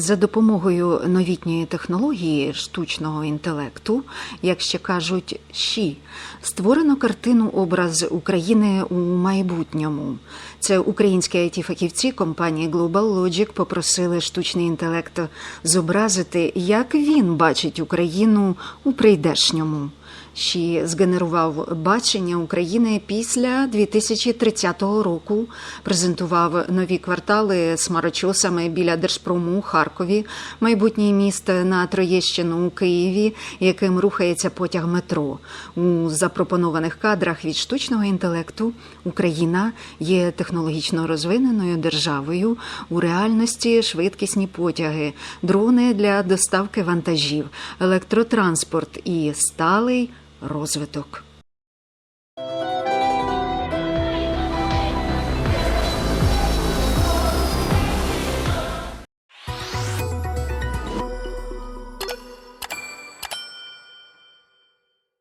За допомогою новітньої технології штучного інтелекту, як ще кажуть, ЩІ, створено картину образ України у майбутньому. Це українські it фахівці компанії Global Logic попросили штучний інтелект зобразити, як він бачить Україну у прийдешньому. Ші згенерував бачення України після 2030 року, презентував нові квартали з хмарочосами біля Держпрому у Харкові, майбутнє місто на Троєщину у Києві, яким рухається потяг метро. У запропонованих кадрах від штучного інтелекту Україна є технологічно розвиненою державою. У реальності швидкісні потяги, дрони для доставки вантажів, електротранспорт і сталий розвиток.